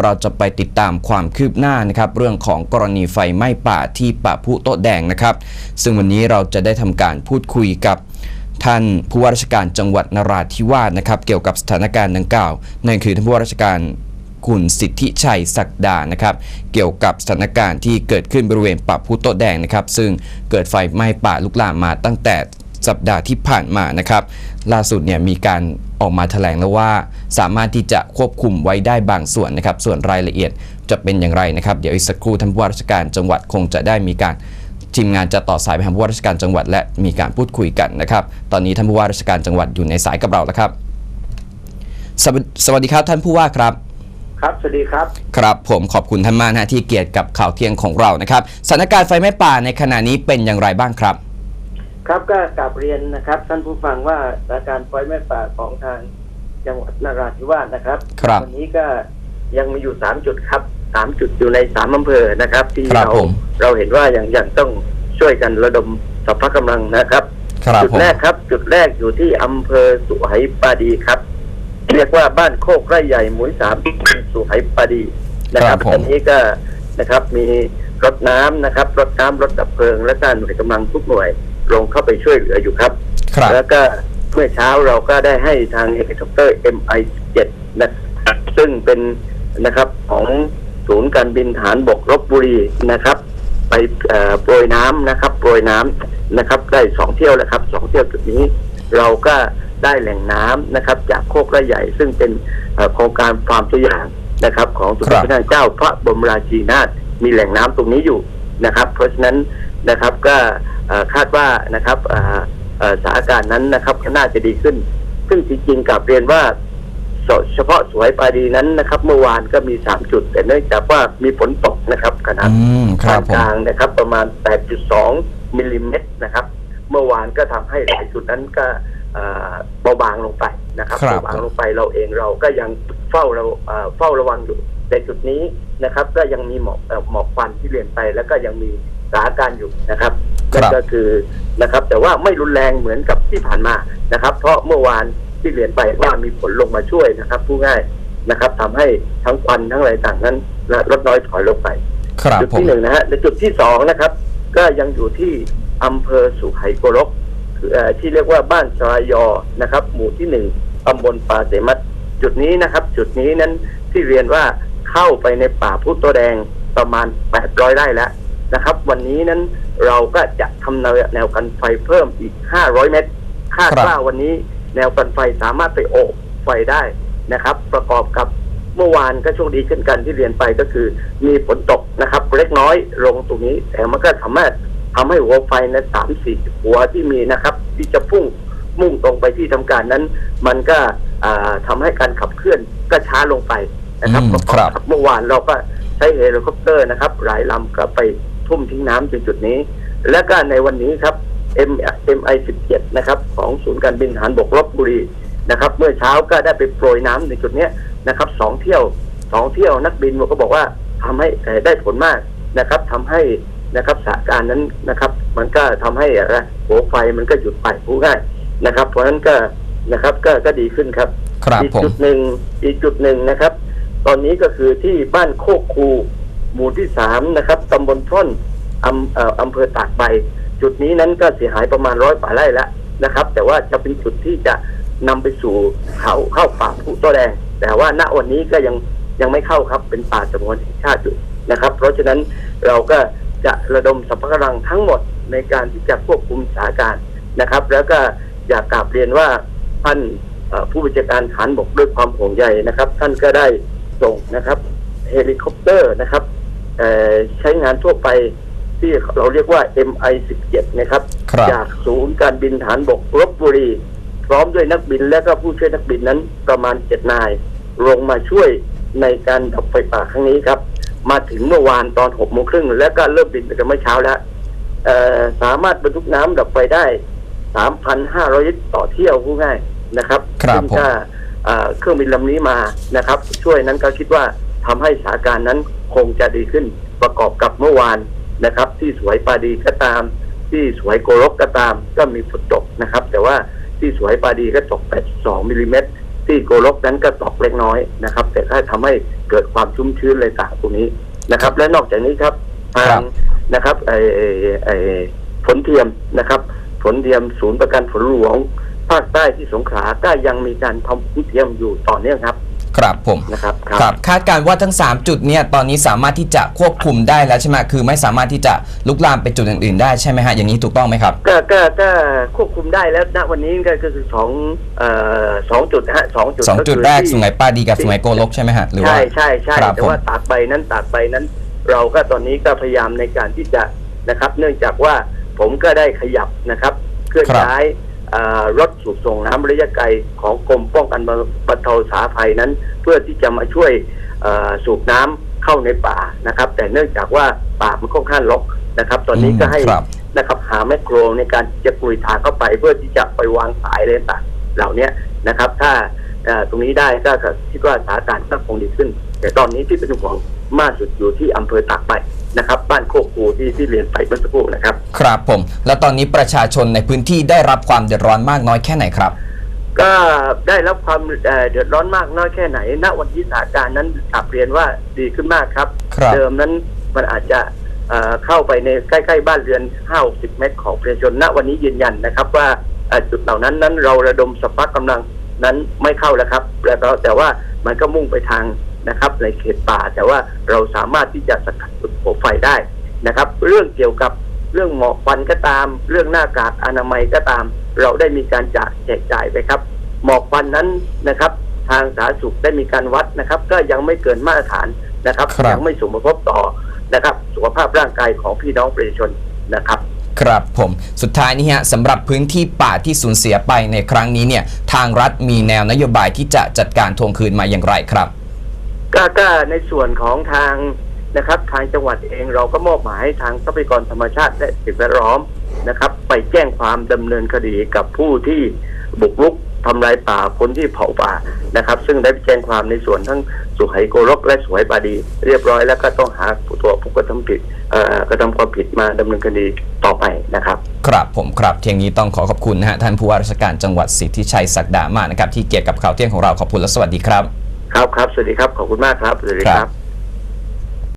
เราจะไปติดตามความคืบหน้านะครับเรื่องของกรณีไฟไหม้ป่าที่ป่าพุโต๊ะแดงนะครับ ซึ่งวันนี้เราจะได้ทำการพูดคุยกับท่านผู้ว่าราชการจังหวัดนราธิวาสนะครับ เกี่ยวกับสถานการณ์ดังกล่าวนั่นคือท่านผู้ว่าราชการคุณสิทธิชัยศักดานะครับเกี่ยวกับสถานการณ์ที่เกิดขึ้นบริเวณป่าพุโต๊ะแดงนะครับ ซึ่งเกิดไฟไหม้ป่าลุกลามมาตั้งแต่สัปดาห์ที่ผ่านมานะครับ ล่าสุดเนี่ยมีการ ออกมาแถลงแล้วว่า สามารถที่จะควบคุมไว้ได้บางส่วนนะครับ ส่วนรายละเอียดจะเป็นอย่างไรนะครับ เดี๋ยวอีกสักครู่ท่านผู้ว่าราชการจังหวัดคงจะได้มีการทีมงานจะต่อสายไปหาผู้ว่าราชการจังหวัด และมีการพูดคุยกันนะครับ ตอนนี้ท่านผู้ว่าราชการจังหวัดอยู่ในสายกับเราแล้วครับ สวสสวัสดีครับท่านผู้ว่าครับครับสวัสดีครับ ครับผมขอบคุณท่านมากนะฮะที่เกียรติกับข่าวเที่ยงของเรานะครับสถานการณ์ไฟไหม้ป่าในขณะนี้เป็นอย่างไรบ้างครับ ครับก็กลับเรียนนะครับ ท่านผู้ฟังว่าสถานการณ์ไฟไหม้ป่าของทางจังหวัดนราธิวาสนะครับครับ วันนี้ก็ยังมีอยู่สามจุดครับสามจุดอยู่ในสามอำเภอนะครับ ที่ครับเราผม เราเห็นว่าอย่างอย่างต้องช่วยกันระดมสัพพะกำลังนะครับ ครับจุดผม แรกครับ จุดแรกอยู่ที่อำเภอสุไหปาดีครับ เรียกว่าบ้านโคกไร่ใหญ่หมู่ที่สามสุไหปาดีนะครับครับผม อันนี้ก็นะครับมีรถน้ำนะครับ รถน้ำรถดับเพลิง และการหน่วยกำลังทุกหน่วย ลงเข้าไปช่วยเหลืออยู่ครับ ครับ แล้วก็เมื่อเช้าเราก็ได้ให้ทางเฮลิคอปเตอร์ MI7 นะครับซึ่งเป็นนะครับของศูนย์การบินฐานบกลบบุรีนะครับ ไปเอ่อโปรยน้ำนะครับโปรยน้ำนะครับ ได้สองเที่ยวแล้วครับสองเที่ยวจุดนี้ เราก็ได้แหล่งน้ำนะครับ จากโคกไร่ใหญ่ ซึ่งเป็นเอ่อโครงการฟาร์มตัวอย่างนะครับ ของสมเด็จพระนางเจ้าพระบรมราชินีนาถมีแหล่งน้ำตรงนี้อยู่นะครับ เพราะฉะนั้นนะครับก็เอ่อ คาดว่านะครับเอ่อเอ่อสถานการณ์นั้นนะครับก็น่าจะดีขึ้น ซึ่งจริงๆกลับเรียนว่าเฉเฉพาะสวยปาดีนั้นนะครับ เมื่อวานก็มีสามจุด แต่เนื่องจากว่ามีฝนตกนะครับขนาดอืมคปารับนผกมลางนะครับ ประมาณ 8.2มิลลิเมตรนะครับ เมื่อวานก็ทำให้หลายจุดนั้นก็เอ่อเบาบางลงไปนะครับครับเบาบางลงไปเราเองเราก็ยังเฝ้าเราเอ่อเฝ้าระวังอยู่ในจุดนี้นะครับ ก็ยังมีหมอกเอ่อหมอกควันที่เรียนไป แล้วก็ยังมีสถานการณ์อยู่นะครับครับ นั่นก็คือนะครับ แต่ว่าไม่รุนแรงเหมือนกับที่ผ่านมานะครับ เพราะเมื่อวานที่เรียนไปว่ามีฝนลงมาช่วยนะครับผู้ง่ายนะครับทำให้ทั้งควันทั้งอะไรต่างนั้นลดน้อยถอยลงไปครับจุดผมที่หนึ่งนะฮะในจุดที่สองนะครับ ก็ยังอยู่ที่อำเภอสุไหโกลกคือเอ่อที่เรียกว่าบ้านสรายอนะครับ หมู่ที่หนึ่งตำบลป่าเสมัดจุดนี้นะครับ จุดนี้นั้นที่เรียนว่าเข้าไปในป่าพุโตแดงประมาณ 800 ไร่แล้วนะครับ วันนี้นั้น เราก็จะทำแนวแนวกันไฟเพิ่มอีก 500 เมตร คาดครับว่าวันนี้แนวกันไฟสามารถไปโอบไฟได้นะครับ ประกอบกับเมื่อวานก็โชคดีเช่นกันที่เรียนไปก็คือ มีฝนตกนะครับ เล็กน้อยลงตรงนี้ แต่มันก็สามารถทำให้หัวไฟในสามสี่หัวที่มีนะครับ ที่จะพุ่งมุ่งตรงไปที่ทำการนั้น มันก็อ่าทำาให้การขับเคลื่อนก็ช้าลงไปนะครับอืมประกอบครับกับเมื่อวานเราก็ใช้เฮลิคอปเตอร์นะครับ หลายลำก็ไป ทุ่มทิ้งน้ำจุดจุดนี้ และก็ในวันนี้ครับ M MI 17นะครับของศูนย์การบินทหารบกลบบุรีนะครับ เมื่อเช้าก็ได้ไปโปรยน้ำในจุดเนี้ยนะครับสองเที่ยวสองเที่ยวนักบินก็บอกว่าทำให้เอ่อได้ผลมากนะครับทำให้นะครับสถานการณ์นั้นนะครับ มันก็ทำให้อะไรหัวไฟมันก็หยุดไปผู้ง่ายนะครับ เพราะฉะนั้นก็นะครับก็ก็ดีขึ้นครับครับอีกผมจุดหนึ่งอีกจุดหนึ่งนะครับ ตอนนี้ก็คือที่บ้านโคกคู หมู่ที่สามนะครับตำบลท่อนอำเอ่ออำเภอตากใบ จุดนี้นั้นก็เสียหายประมาณร้อยป่าไร่แล้วนะครับ แต่ว่าจะเป็นจุดที่จะนำไปสู่เขาเข้าป่าผู้ต้อแดง แต่ว่าณวันนี้ก็ยังยังไม่เข้าครับเป็นป่าสงวนแห่งชาติอยู่นะครับ เพราะฉะนั้นเราก็จะระดมสรรพกำลังทั้งหมดในการที่จะควบคุมสถานการณ์นะครับ แล้วก็อยากกราบเรียนว่าท่านผู้บัญชาการฐานบกด้วยความห่วงใยนะครับ ท่านก็ได้ส่งนะครับเฮลิคอปเตอร์นะครับ ใช้งานทั่วไปที่เราเรียกว่า MI17 นะครับครับจากศูนย์การบินฐานบกลบบุรี พร้อมด้วยนักบินและก็ผู้ช่วยนักบินนั้นประมาณเจ็ดนาย ลงมาช่วยในการดับไฟป่าครั้งนี้ครับ มาถึงเมื่อวานตอนหกโมงครึ่งแล้วก็เริ่มบินไปกันเมื่อเช้าแล้วเอ่อสามารถบรรทุกน้ำดับไฟได้3,500ลิตรต่อเที่ยวพูดง่ายนะครับครับซึ่งผมถ้าเอ่อเครื่องบินลำนี้มานะครับ ช่วยนั้นก็คิดว่า ทำให้สถานการณ์นั้นคงจะดีขึ้นประกอบกับเมื่อวานนะครับ ที่สวยปาดีก็ตาม ที่สวยโกรกก็ตาม ก็มีฝนตกนะครับ แต่ว่าที่สวยปาดีก็ตก 82มิลลิเมตรที่โกลกนั้นก็ตกเล็กน้อยนะครับ แต่ก็ทำให้เกิดความชุ่มชื้นอะไรต่างตรงนี้นะครับ และนอกจากนี้ครับทาครังบนะครับไอไอ้ไอฝนเทียมนะครับ ฝนเทียมศูนย์ประกันฝนหลวง ภาคใต้ที่สงขลาก็ยังมีการทำฝนเทียมอยู่ต่อเนื่องครับ ครับผมนะครับครับคาดการณ์ว่าทั้ง 3 จุดเนี่ยตอนนี้สามารถที่จะควบคุมได้แล้วใช่ไหมคือไม่สามารถที่จะลุกลามไปจุดอื่นๆได้ใช่ไหมฮะอย่างนี้ถูกต้องไหมครับ ก็ก็ก็ควบคุมได้แล้วณวันนี้ก็คือสองเอ่อสองจุดนะฮะสองจุดสองจุดคือแรกที่สุไหงปาดีกับสุไหงโกลกใช่ไหมฮะหรือว่าใช่ใช่ใช่ครับแต่ว่าผมตากใบนั้นตากใบนั้น เราก็ตอนนี้ก็พยายามในการที่จะนะครับ เนื่องจากว่าผมก็ได้ขยับนะครับเคลื่อนครับย้ายเอ่อ รถสูบส่งน้ำระยะไกลของกรมป้องกันบรรเทาสาภัยนั้น เพื่อที่จะมาช่วยเอ่อสูบน้ำเข้าในป่านะครับ แต่เนื่องจากว่าป่ามันค่อนข้างรกนะครับ ตอนนี้ก็ให้ครับนะครับหาแมคโครในการที่จะกลุยทางเข้าไป เพื่อที่จะไปวางสายอะไรต่างๆเหล่าเนี้ยนะครับ ถ้าเอ่อตรงนี้ได้ก็คิดว่าสถานการณ์ก็คงดีขึ้น แต่ตอนนี้ที่เป็นห่วงมากสุดอยู่ที่อำเภอตากใบ นะครับบ้านโคกคูที่ที่เรียนไปเมื่อสักครู่นะครับ ครับผม แล้วตอนนี้ประชาชนในพื้นที่ได้รับความเดือดร้อนมากน้อยแค่ไหนครับ ก็ได้รับความเอ่อเดือดร้อนมากน้อยแค่ไหน ณวันที่สถานการณ์นั้นกลับเรียนว่าดีขึ้นมากครับ ครับ เดิมนั้นมันอาจจะเอ่อเข้าไปในใกล้ๆบ้านเรือน5-60เมตรของประชาชนณวันนี้ยืนยันนะครับว่าเอ่อจุดเหล่านั้นนั้นเราระดมสปักกำลังนั้นไม่เข้าแล้วครับแล้วก็แต่ว่ามันก็มุ่งไปทาง นะครับในเขตป่า แต่ว่าเราสามารถที่จะสกัดจุดหัวไฟได้นะครับ เรื่องเกี่ยวกับเรื่องหมอกควันก็ตาม เรื่องหน้ากากอนามัยก็ตาม เราได้มีการจัดแจกจ่ายไปครับ หมอกควันนั้นนะครับ ทางสาธารณสุขได้มีการวัดนะครับ ก็ยังไม่เกินมาตรฐานนะครับครับยังไม่สมผลกระทบต่อนะครับ สุขภาพร่างกายของพี่น้องประชาชนนะครับครับผมสุดท้ายนี้ฮะสำหรับพื้นที่ป่าที่สูญเสียไปในครั้งนี้เนี่ยทางรัฐมีแนวนโยบายที่จะจัดการทวงคืนมาอย่างไรครับ ก็ก็ในส่วนของทางนะครับ ทางจังหวัดเองเราก็มอบหมายให้ทางทรัพยากรธรรมชาติและสิ่งแวดล้อมนะครับ ไปแจ้งความดำเนินคดีกับผู้ที่บุกรุกทำลายป่าคนที่เผาป่านะครับ ซึ่งได้ไปแจ้งความในส่วนทั้งสุไหโกรกและสุไหปาดี เรียบร้อยแล้วก็ต้องหาตัวผู้กระทำผิดเอ่อกระทำความผิดมาดำเนินคดีต่อไปนะครับ ครับผมครับเที่ยงนี้ต้องขอขอบคุณนะฮะท่านผู้ว่าราชการจังหวัดสิทธิชัยศักดามากนะครับที่เกียรติกับข่าวเที่ยงของเราขอบคุณและสวัสดีครับ ครับครับสวัสดีครับขอบคุณมากครับสวัสดีครับ